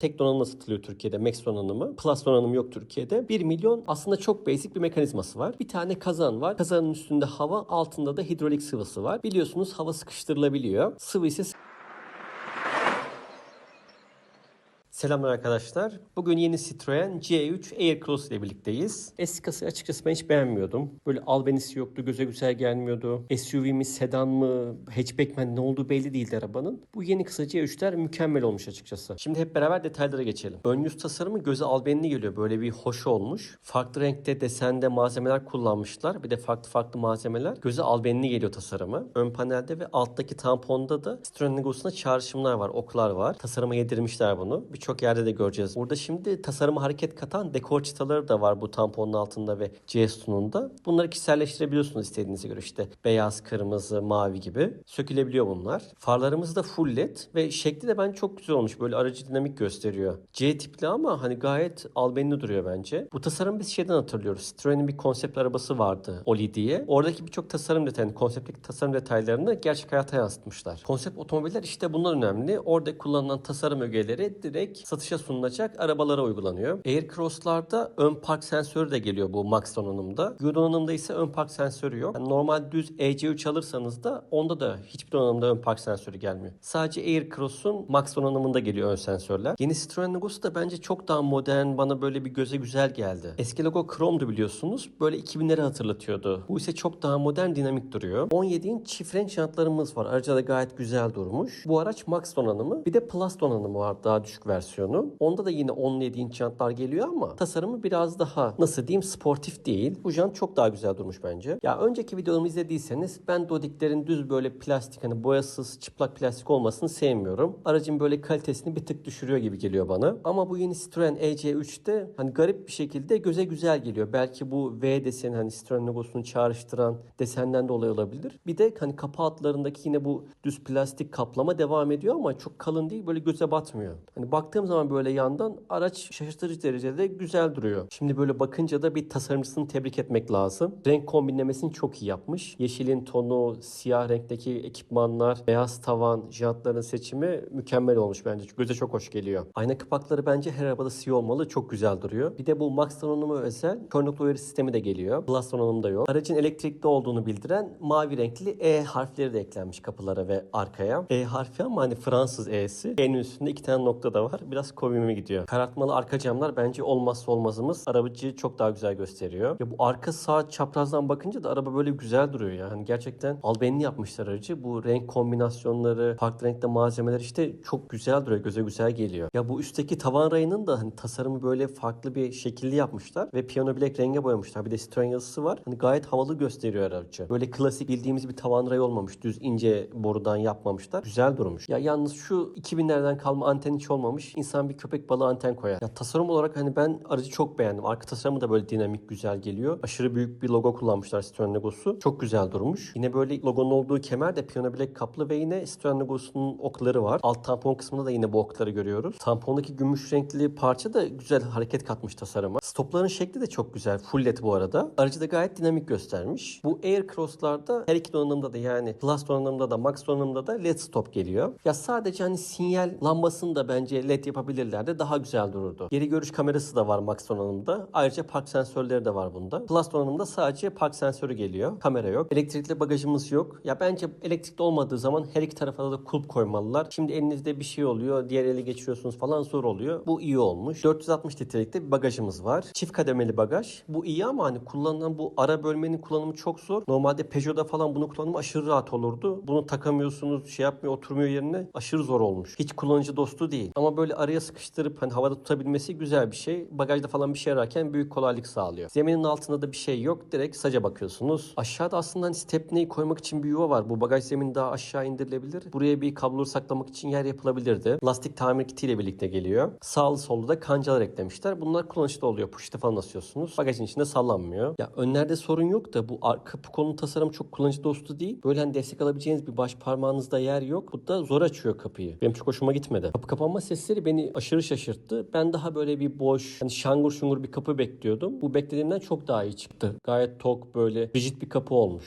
Tek donanımla satılıyor Türkiye'de Max donanımı. Plus donanımı yok Türkiye'de. 1 milyon aslında çok basic bir mekanizması var. Bir tane kazan var. Kazanın üstünde hava, altında da hidrolik sıvısı var. Biliyorsunuz hava sıkıştırılabiliyor. Sıvı ise Selamlar arkadaşlar. Bugün yeni Citroen C3 Aircross ile birlikteyiz. Eski kasayı açıkçası ben hiç beğenmiyordum. Böyle albenisi yoktu, göze güzel gelmiyordu. SUV mi, sedan mı, hatchback mi ne olduğu belli değildi arabanın. Bu yeni kasa C3'ler mükemmel olmuş açıkçası. Şimdi hep beraber detaylara geçelim. Ön yüz tasarımı göze albenli geliyor. Böyle bir hoş olmuş. Farklı renkte, desende malzemeler kullanmışlar. Bir de farklı farklı malzemeler. Göze albenli geliyor tasarımı. Ön panelde ve alttaki tamponda da Citroen logosuna çağrışımlar var, oklar var. Tasarıma yedirmişler bunu. Birçok yerde de göreceğiz. Burada şimdi tasarıma hareket katan dekor çıtaları da var bu tamponun altında ve C sütununda. Bunları kişiselleştirebiliyorsunuz istediğinize göre işte beyaz, kırmızı, mavi gibi. Sökülebiliyor bunlar. Farlarımız da full led ve şekli de bence çok güzel olmuş. Böyle aracı dinamik gösteriyor. C tipli ama hani gayet albenli duruyor bence. Bu tasarım biz şeyden hatırlıyoruz. Citroen'in bir konsept arabası vardı. Oli diye. Oradaki birçok tasarım detayını, konseptteki tasarım detaylarını gerçek hayata yansıtmışlar. Konsept otomobiller işte bunlar önemli. Orada kullanılan tasarım ögeleri direkt satışa sunulacak arabalara uygulanıyor. Aircross'larda ön park sensörü de geliyor bu Max donanımda. U donanımda ise ön park sensörü yok. Yani normal düz EC3 alırsanız da onda da hiçbir donanımda ön park sensörü gelmiyor. Sadece Aircross'un Max donanımında geliyor ön sensörler. Yeni Citroen logosu da bence çok daha modern, bana böyle bir göze güzel geldi. Eski logo Chrome'du biliyorsunuz. Böyle 2000'leri hatırlatıyordu. Bu ise çok daha modern, dinamik duruyor. 17 inç çift renk jantlarımız var. Ayrıca da gayet güzel durmuş. Bu araç Max donanımı. Bir de Plus donanımı var daha düşük versiyonu. Onda da yine 17 inç jantlar geliyor ama tasarımı biraz daha nasıl diyeyim sportif değil. Bu jant çok daha güzel durmuş bence. Ya önceki videomu izlediyseniz ben Dodik'lerin düz böyle plastik hani boyasız çıplak plastik olmasını sevmiyorum. Aracın böyle kalitesini bir tık düşürüyor gibi geliyor bana. Ama bu yeni Citroen EC3'te hani garip bir şekilde göze güzel geliyor. Belki bu V deseni hani Citroen logosunu çağrıştıran desenden dolayı olabilir. Bir de hani kapı altlarındaki yine bu düz plastik kaplama devam ediyor ama çok kalın değil böyle göze batmıyor. Hani baktığım zaman böyle yandan araç şaşırtıcı derecede güzel duruyor. Şimdi böyle bakınca da bir tasarımcısını tebrik etmek lazım. Renk kombinlemesini çok iyi yapmış. Yeşilin tonu, siyah renkteki ekipmanlar, beyaz tavan, jantların seçimi mükemmel olmuş bence. Göze çok hoş geliyor. Ayna kapakları bence her arabada siyah olmalı. Çok güzel duruyor. Bir de bu Max donanımı özel kör nokta uyarı sistemi de geliyor. Plus donanımda yok. Aracın elektrikli olduğunu bildiren mavi renkli E harfleri de eklenmiş kapılara ve arkaya. E harfi ama hani Fransız E'si. E'nin üstünde iki tane nokta da var. Biraz komiğime gidiyor. Karartmalı arka camlar bence olmazsa olmazımız. Arabacıyı çok daha güzel gösteriyor. Ya bu arka sağ çaprazdan bakınca da araba böyle güzel duruyor ya. Hani gerçekten albenli yapmışlar aracı. Bu renk kombinasyonları, farklı renkte malzemeler işte çok güzel duruyor. Göze güzel geliyor. Ya bu üstteki tavan rayının da hani tasarımı böyle farklı bir şekilli yapmışlar ve piyano bilek renge boyamışlar. Bir de Citroen yazısı var. Hani gayet havalı gösteriyor aracı. Böyle klasik bildiğimiz bir tavan rayı olmamış. Düz ince borudan yapmamışlar. Güzel durmuş. Ya yalnız şu 2000'lerden kalma anten hiç olmamış. İnsan bir köpek balığı anten koyar. Ya tasarım olarak hani ben aracı çok beğendim. Arka tasarımı da böyle dinamik güzel geliyor. Aşırı büyük bir logo kullanmışlar Citroen logosu. Çok güzel durmuş. Yine böyle logonun olduğu kemer de piyano bilek kaplı ve yine Citroen logosunun okları var. Alt tampon kısmında da yine bu okları görüyoruz. Tampondaki gümüş renkli parça da güzel hareket katmış tasarıma. Stopların şekli de çok güzel. Full led bu arada. Aracı da gayet dinamik göstermiş. Bu Aircross'larda her iki donanımda da yani Plus donanımda da Max donanımda da led stop geliyor. Ya sadece hani sinyal lambasını da bence led yapabilirlerdi. Daha güzel dururdu. Geri görüş kamerası da var Max donanımda. Ayrıca park sensörleri de var bunda. Plus donanımda sadece park sensörü geliyor. Kamera yok. Elektrikli bagajımız yok. Ya bence elektrikli olmadığı zaman her iki tarafa da kulp koymalılar. Şimdi elinizde bir şey oluyor. Diğer ele geçiriyorsunuz falan zor oluyor. Bu iyi olmuş. 460 litrelikte bir bagajımız var. Çift kademeli bagaj. Bu iyi ama hani kullanılan bu ara bölmenin kullanımı çok zor. Normalde Peugeot'da falan bunu kullanımı aşırı rahat olurdu. Bunu takamıyorsunuz, şey yapmıyor, oturmuyor yerine. Aşırı zor olmuş. Hiç kullanıcı dostu değil. Ama böyle araya sıkıştırıp hani havada tutabilmesi güzel bir şey. Bagajda falan bir şey ararken büyük kolaylık sağlıyor. Zeminin altında da bir şey yok. Direkt saca bakıyorsunuz. Aşağıda aslında hani stepneyi koymak için bir yuva var. Bu bagaj zemini daha aşağı indirilebilir. Buraya bir kabloları saklamak için yer yapılabilirdi. Lastik tamir kitiyle birlikte geliyor. Sağlı sollu da kancalar eklemişler. Bunlar kullanışlı oluyor. Puşta falan asıyorsunuz. Bagajın içinde sallanmıyor. Ya önlerde sorun yok da bu arka kolun tasarımı çok kullanıcı dostu değil. Böyle hani destek alabileceğiniz bir baş parmağınızda yer yok. Bu da zor açıyor kapıyı. Benim çok hoşuma gitmedi. Kapı kapanma sesleri beni aşırı şaşırttı. Ben daha böyle bir boş, hani şangur şungur bir kapı bekliyordum. Bu beklediğimden çok daha iyi çıktı. Gayet tok böyle rigid bir kapı olmuş.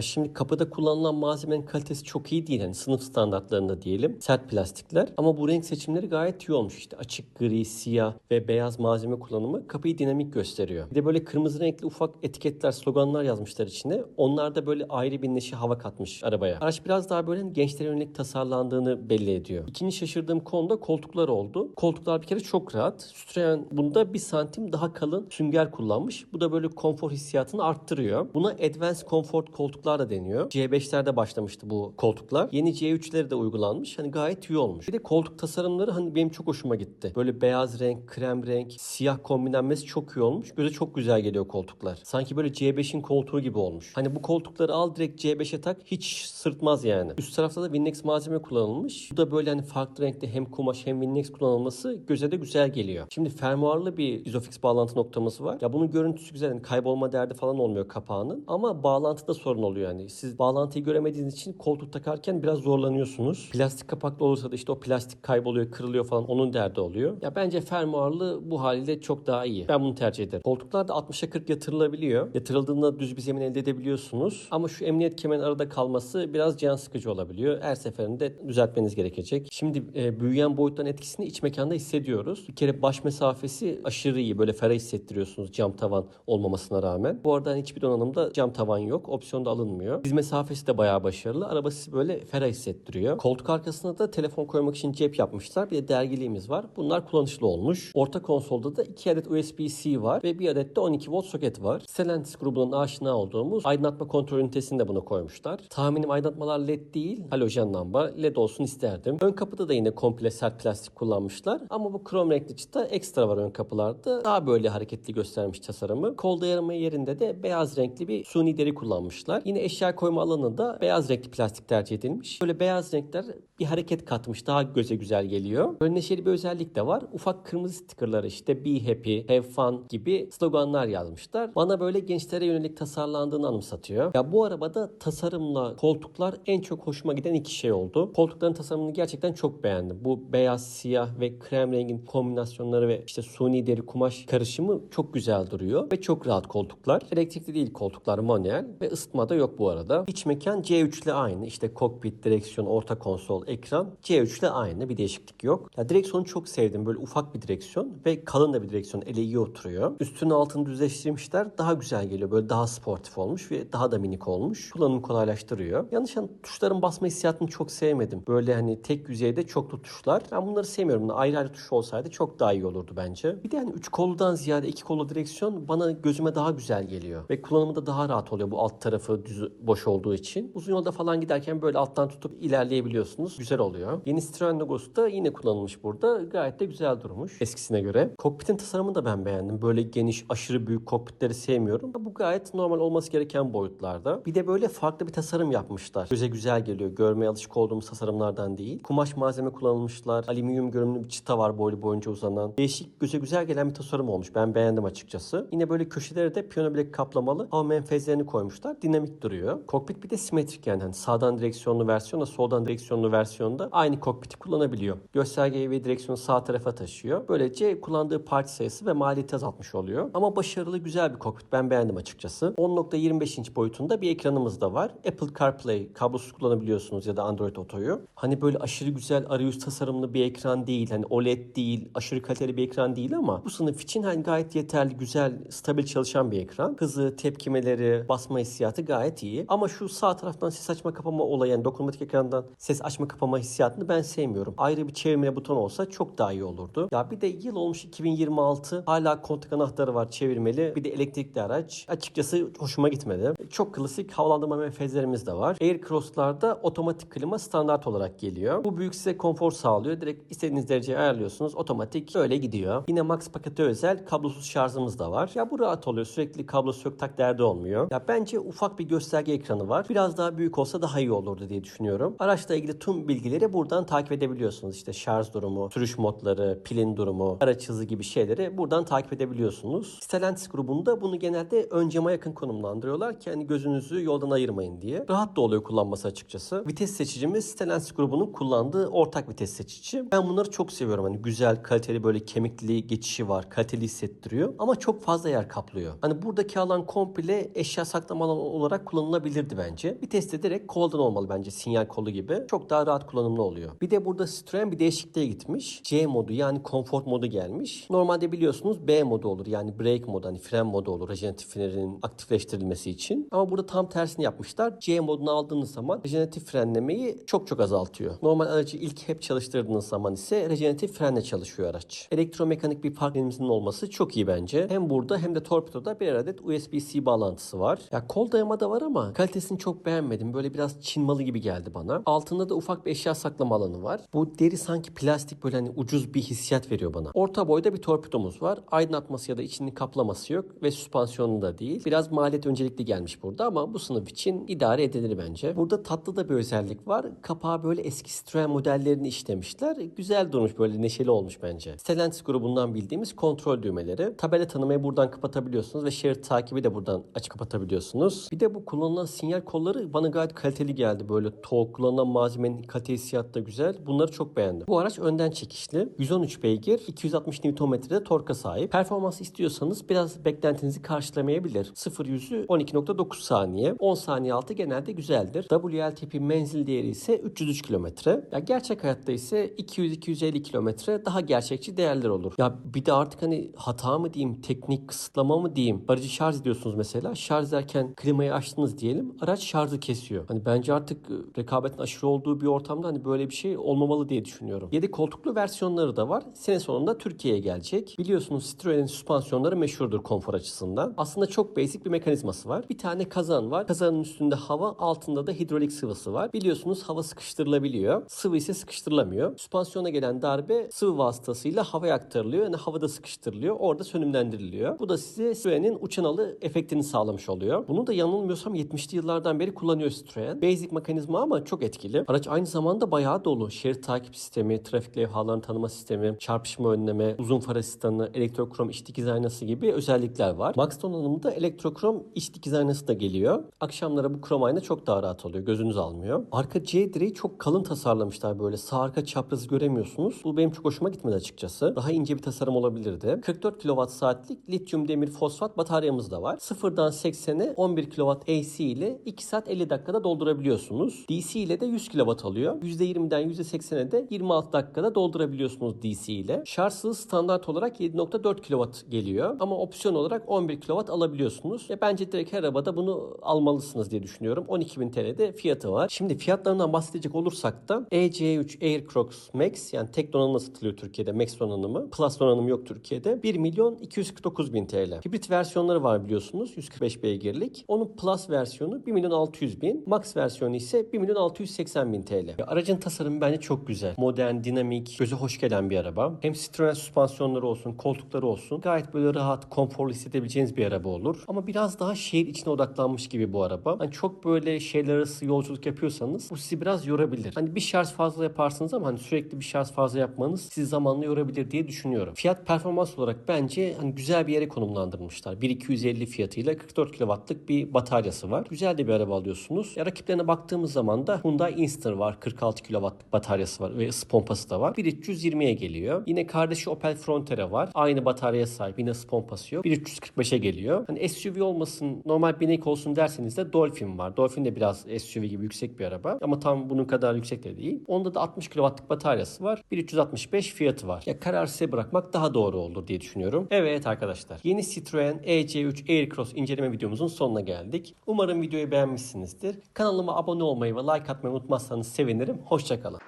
Ya şimdi kapıda kullanılan malzemenin kalitesi çok iyi değil. Yani sınıf standartlarında diyelim. Sert plastikler. Ama bu renk seçimleri gayet iyi olmuş. İşte açık gri, siyah ve beyaz malzeme kullanımı kapıyı dinamik gösteriyor. Bir de böyle kırmızı renkli ufak etiketler, sloganlar yazmışlar içine. Onlar da böyle ayrı bir neşe hava katmış arabaya. Araç biraz daha böyle gençlere yönelik tasarlandığını belli ediyor. İkinci şaşırdığım konu da koltuklar oldu. Koltuklar bir kere çok rahat. Citroen bunda bir santim daha kalın sünger kullanmış. Bu da böyle konfor hissiyatını arttırıyor. Buna Advanced Comfort koltuklar da deniyor. C5'lerde başlamıştı bu koltuklar. Yeni C3'leri de uygulanmış. Hani gayet iyi olmuş. Bir de koltuk tasarımları hani benim çok hoşuma gitti. Böyle beyaz renk, krem renk, siyah kombinlenmesi çok iyi olmuş. Göze çok güzel geliyor koltuklar. Sanki böyle C5'in koltuğu gibi olmuş. Hani bu koltukları al direkt C5'e tak hiç sırtmaz yani. Üst tarafta da Winnex malzeme kullanılmış. Bu da böyle hani farklı renkte hem kumaş hem Winnex kullanılması göze de güzel geliyor. Şimdi fermuarlı bir Isofix bağlantı noktamız var. Ya bunun görüntüsü güzel. Yani kaybolma derdi falan olmuyor kapağının. Ama bağlantıda sorun oluyor yani. Siz bağlantıyı göremediğiniz için koltuk takarken biraz zorlanıyorsunuz. Plastik kapaklı olursa da işte o plastik kayboluyor, kırılıyor falan onun derdi oluyor. Ya bence fermuarlı bu haliyle çok daha iyi. Ben bunu tercih ederim. Koltuklar da 60'a 40 yatırılabiliyor. Yatırıldığında düz bir zemin elde edebiliyorsunuz. Ama şu emniyet kemerinin arada kalması biraz can sıkıcı olabiliyor. Her seferinde düzeltmeniz gerekecek. Şimdi e, büyüyen boyutların etkisini iç mekanda hissediyoruz. Bir kere baş mesafesi aşırı iyi. Böyle ferah hissettiriyorsunuz cam tavan olmamasına rağmen. Bu arada hani hiçbir donanımda cam tavan yok. Opsiyon da alınmıyor. Diz mesafesi de bayağı başarılı. Araba sizi böyle ferah hissettiriyor. Koltuk arkasına da telefon koymak için cep yapmışlar. Bir de dergiliğimiz var. Bunlar kullanışlı olmuş. Orta konsolda da 2 adet USB-C var ve bir adet de 12 volt soket var. Stellantis grubunun aşina olduğumuz aydınlatma kontrol ünitesini de buna koymuşlar. Tahminim aydınlatmalar led değil, halojen lamba. Led olsun isterdim. Ön kapıda da yine komple sert plastik kullanmışlar. Ama bu krom renkli çıta ekstra var ön kapılarda. Daha böyle hareketli göstermiş tasarımı. Kol dayarma yerinde de beyaz renkli bir suni deri kullanmışlar. Yine eşya koyma alanı da beyaz renkli plastik tercih edilmiş. Böyle beyaz renkler bir hareket katmış. Daha göze güzel geliyor. Böyle neşeli bir özellik de var. Ufak kırmızı stickerlar işte be happy, have fun gibi sloganlar yazmışlar. Bana böyle gençlere yönelik tasarlandığını anımsatıyor. Ya bu arabada tasarımla koltuklar en çok hoşuma giden iki şey oldu. Koltukların tasarımını gerçekten çok beğendim. Bu beyaz, siyah ve krem rengin kombinasyonları ve işte suni deri kumaş karışımı çok güzel duruyor ve çok rahat koltuklar. Elektrikli değil koltuklar manuel ve ısıtma da yok bu arada. İç mekan C3 ile aynı. İşte kokpit, direksiyon, orta konsol, ekran C3 ile aynı. Bir değişiklik yok. Ya direksiyonu çok sevdim. Böyle ufak bir direksiyon ve kalın da bir direksiyon. Ele iyi oturuyor. Üstünü altını düzleştirmişler. Daha güzel geliyor. Böyle daha sportif olmuş ve daha da minik olmuş. Kullanımı kolaylaştırıyor. Yanlış an tuşların basma hissiyatını çok sevmedim. Böyle hani tek yüzeyde çoklu tuşlar. Ben bunları sevmiyorum. Ayrı ayrı tuş olsaydı çok daha iyi olurdu bence. Bir de hani üç kolludan ziyade iki kollu direksiyon bana gözüme daha güzel geliyor. Ve kullanımı da daha rahat oluyor bu alt tarafı düz boş olduğu için. Uzun yolda falan giderken böyle alttan tutup ilerleyebiliyorsunuz. Güzel oluyor. Yeni Citroen logosu da yine kullanılmış burada. Gayet de güzel durmuş eskisine göre. Kokpitin tasarımını da ben beğendim. Böyle geniş, aşırı büyük kokpitleri sevmiyorum. Bu gayet normal olması gereken boyutlarda. Bir de böyle farklı bir tasarım yapmışlar. Göze güzel geliyor. Görmeye alışık olduğumuz tasarımlardan değil. Kumaş malzeme kullanılmışlar. Alüminyum görünümlü bir çıta var boylu boyunca uzanan. Değişik, göze güzel gelen bir tasarım olmuş. Ben beğendim açıkçası. Yine böyle köşelere de piyano bilek kaplamalı hava menfezlerini koymuşlar. Dinamik duruyor. Kokpit bir de simetrik yani. Hani sağdan direksiyonlu versiyonla soldan direksiyonlu versiyonda aynı kokpiti kullanabiliyor. Göstergeyi ve direksiyonu sağ tarafa taşıyor. Böylece kullandığı parça sayısı ve maliyeti azaltmış oluyor. Ama başarılı güzel bir kokpit. Ben beğendim açıkçası. 10.25 inç boyutunda bir ekranımız da var. Apple CarPlay kablosuz kullanabiliyorsunuz ya da Android Auto'yu. Hani böyle aşırı güzel arayüz tasarımlı bir ekran değil. Hani OLED değil, aşırı kaliteli bir ekran değil ama bu sınıf için hani gayet yeterli, güzel, stabil çalışan bir ekran. Hızı, tepkimeleri, basma hissiyatı gayet iyi. Ama şu sağ taraftan ses açma kapama olayı yani dokunmatik ekrandan ses açma kapama hissiyatını ben sevmiyorum. Ayrı bir çevirme buton olsa çok daha iyi olurdu. Ya bir de yıl olmuş 2026 hala kontak anahtarı var çevirmeli. Bir de elektrikli araç. Açıkçası hoşuma gitmedi. Çok klasik havalandırma menfezlerimiz de var. Air Cross'larda otomatik klima standart olarak geliyor. Bu büyük size konfor sağlıyor. Direkt istediğiniz dereceye ayarlıyorsunuz. Otomatik böyle gidiyor. Yine Max paketi özel kablosuz şarjımız da var. Ya bu rahat oluyor. Sürekli kablo sök tak derdi olmuyor. Ya bence ufak bir gösterge ekranı var. Biraz daha büyük olsa daha iyi olurdu diye düşünüyorum. Araçla ilgili tüm bilgileri buradan takip edebiliyorsunuz. İşte şarj durumu, sürüş modları, pilin durumu, araç hızı gibi şeyleri buradan takip edebiliyorsunuz. Stellantis grubunda bunu genelde ön cama yakın konumlandırıyorlar ki hani gözünüzü yoldan ayırmayın diye. Rahat da oluyor kullanması açıkçası. Vites seçicimiz Stellantis grubunun kullandığı ortak vites seçici. Ben bunları çok seviyorum. Hani güzel, kaliteli böyle kemikli geçişi var. Kaliteli hissettiriyor. Ama çok fazla yer kaplıyor. Hani buradaki alan komple eşya saklama alanı olarak kullanılabilirdi bence. Viteste direkt koldan olmalı bence sinyal kolu gibi. Çok daha rahat kullanımlı oluyor. Bir de burada Citroen bir değişikliğe gitmiş. C modu yani konfor modu gelmiş. Normalde biliyorsunuz B modu olur. Yani brake modu hani fren modu olur. Rejeneratif frenin aktifleştirilmesi için. Ama burada tam tersini yapmışlar. C modunu aldığınız zaman rejeneratif frenlemeyi çok çok azaltıyor. Normal aracı ilk hep çalıştırdığınız zaman ise rejeneratif frenle çalışıyor araç. Elektromekanik bir park olması çok iyi bence. Hem burada hem de torpidoda bir adet USB-C bağlantısı var. Ya kol dayama var ama kalitesini çok beğenmedim. Böyle biraz Çin malı gibi geldi bana. Altında da ufak bir eşya saklama alanı var. Bu deri sanki plastik böyle hani ucuz bir hissiyat veriyor bana. Orta boyda bir torpidomuz var. Aydınlatması ya da içini kaplaması yok ve süspansiyonu da değil. Biraz maliyet öncelikli gelmiş burada ama bu sınıf için idare edilir bence. Burada tatlı da bir özellik var. Kapağı böyle eski Citroen modellerini işlemişler. Güzel durmuş böyle neşeli olmuş bence. Stellantis grubundan bildiğimiz kontrol düğmeleri. Tabela tanımayı buradan kapatabiliyorsunuz ve şerit takibi de buradan açık kapatabiliyorsunuz. Bir de bu kullanılan sinyal kolları bana gayet kaliteli geldi. Böyle TOG kullanılan malzemenin kalite hissiyatı da güzel. Bunları çok beğendim. Bu araç önden çekişli. 113 beygir, 260 Nm'de torka sahip. Performans istiyorsanız biraz beklentinizi karşılamayabilir. 0 yüzü 12.9 saniye. 10 saniye altı genelde güzeldir. WLTP menzil değeri ise 303 km. Ya gerçek hayatta ise 200-250 km daha gerçekçi değerler olur. Ya bir de artık hani hata mı diyeyim, teknik kısıtlama mı diyeyim. Aracı şarj ediyorsunuz mesela. Şarj ederken klimayı açtınız diyelim. Araç şarjı kesiyor. Hani bence artık rekabetin aşırı olduğu bir ortamda hani böyle bir şey olmamalı diye düşünüyorum. 7 koltuklu versiyonları da var. Sene sonunda Türkiye'ye gelecek. Biliyorsunuz Citroen'in süspansiyonları meşhurdur konfor açısından. Aslında çok basic bir mekanizması var. Bir tane kazan var. Kazanın üstünde hava, altında da hidrolik sıvısı var. Biliyorsunuz hava sıkıştırılabiliyor. Sıvı ise sıkıştırılamıyor. Süspansiyona gelen darbe sıvı vasıtasıyla havaya aktarılıyor. Yani havada sıkıştırılıyor. Orada sönümlendiriliyor. Bu da size Citroen'in uçan alı efektini sağlamış oluyor. Bunu da yanılmıyorsam 70'li yıllardan beri kullanıyor Citroen. Basic mekanizma ama çok etkili. Araç aynı zamanda bayağı dolu. Şerit takip sistemi, trafik levhalarını tanıma sistemi, çarpışma önleme, uzun far asistanı, elektrokrom iç dikiz aynası gibi özellikler var. Max donanımında elektrokrom iç dikiz aynası da geliyor. Akşamlara bu krom ayna çok daha rahat oluyor. Gözünüz almıyor. Arka C direği çok kalın tasarlamışlar böyle. Sağ arka çaprazı göremiyorsunuz. Bu benim çok hoşuma gitmedi açıkçası. Daha ince bir tasarım olabilirdi. 44 kWh saatlik lityum demir fosfat bataryamız da var. Sıfırdan 80'e 11 kW AC ile 2 saat 50 dakikada doldurabiliyorsunuz. DC ile de 100 kW alıyor. %20'den %80'e de 26 dakikada doldurabiliyorsunuz DC ile. Şarj hızı standart olarak 7.4 kW geliyor. Ama opsiyon olarak 11 kW alabiliyorsunuz. Ve bence direkt her arabada bunu almalısınız diye düşünüyorum. 12.000 TL'de fiyatı var. Şimdi fiyatlarından bahsedecek olursak da EC3 Aircross Max yani tek donanımla satılıyor Türkiye'de. Max donanımı. Plus donanım yok Türkiye'de. 1 milyon 249 bin TL. Hibrit versiyonları var biliyorsunuz. 145 beygirlik. Onun Plus versiyonu 1 milyon 600 bin. Max versiyonu ise 1 milyon 680 bin TL. Aracın tasarımı bence çok güzel. Modern, dinamik, göze hoş gelen bir araba. Hem Citroen süspansiyonları olsun, koltukları olsun. Gayet böyle rahat, konforlu hissedebileceğiniz bir araba olur. Ama biraz daha şehir içine odaklanmış gibi bu araba. Hani çok böyle şehirler arası yolculuk yapıyorsanız bu sizi biraz yorabilir. Hani bir şarj fazla yaparsınız ama hani sürekli bir şarj fazla yapmanız sizi zamanla yorabilir diye düşünüyorum. Fiyat performans olarak bence hani güzel bir yere konumlandırmışlar. 1250 fiyatıyla 44 kW'lık bir bataryası var. Güzel de bir araba alıyorsunuz. Ya rakiplerine baktığımız zaman da Hyundai Inster var. 46 kW'lık bataryası var ve ısı pompası da var. 1320'ye geliyor. Yine kardeşi Opel Frontera var. Aynı bataryaya sahip. Yine ısı pompası yok. 1345'e geliyor. Hani SUV olmasın, normal binek olsun derseniz de Dolphin var. Dolphin de biraz SUV gibi yüksek bir araba. Ama tam bunun kadar yüksek de değil. Onda da 60 kW'lık bataryası var. 1365 fiyatı var. Ya karar size bırakmak daha doğru olur diye düşünüyorum. Evet arkadaşlar. Yeni Citroen EC3 Aircross inceleme videomuzun sonuna geldik. Umarım videoyu beğenmişsinizdir. Kanalıma abone olmayı ve like atmayı unutmazsanız sevinirim. Hoşçakalın.